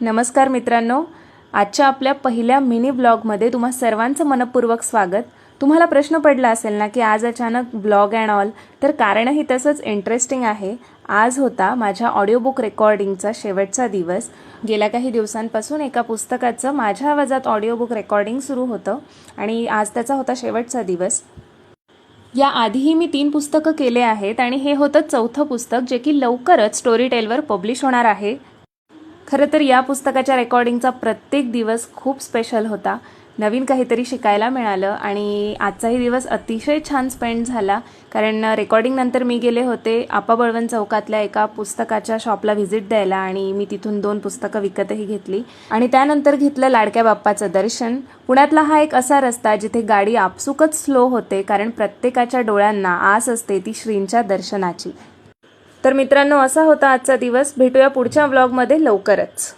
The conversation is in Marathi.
नमस्कार मित्रांनो आजच्या आपल्या पहिल्या मिनी ब्लॉगमध्ये तुम्हा सर्वांचं मनपूर्वक स्वागत. तुम्हाला प्रश्न पडला असेल ना की आज अचानक ब्लॉग अँड ऑल तर कारणही तसंच इंटरेस्टिंग आहे. आज होता माझ्या ऑडिओबुक रेकॉर्डिंगचा शेवटचा दिवस. गेल्या काही दिवसांपासून एका पुस्तकाचं माझ्या आवाजात ऑडिओबुक रेकॉर्डिंग सुरू होतं आणि आज त्याचा होता शेवटचा दिवस. या आधीही मी तीन पुस्तकं केले आहेत आणि हे होतं चौथं पुस्तक जे की लवकरच स्टोरी टेलवर पब्लिश होणार आहे. खरं तर या पुस्तकाच्या रेकॉर्डिंगचा प्रत्येक दिवस खूप स्पेशल होता. नवीन काहीतरी शिकायला मिळालं आणि आजचाही दिवस अतिशय छान स्पेंड झाला. कारण रेकॉर्डिंगनंतर मी गेले होते आपा बळवंत चौकातल्या एका पुस्तकाच्या शॉपला व्हिजिट द्यायला आणि मी तिथून दोन पुस्तकं विकतही घेतली. आणि त्यानंतर घेतलं लाडक्या बाप्पाचं दर्शन. पुण्यातला हा एक असा रस्ता जिथे गाडी आपसुकच स्लो होते कारण प्रत्येकाच्या डोळ्यांना आस असते ती श्रींच्या दर्शनाची. तर मित्रांनो असा होता आजचा दिवस. भेटूया पुढच्या व्लॉगमध्ये लवकरच.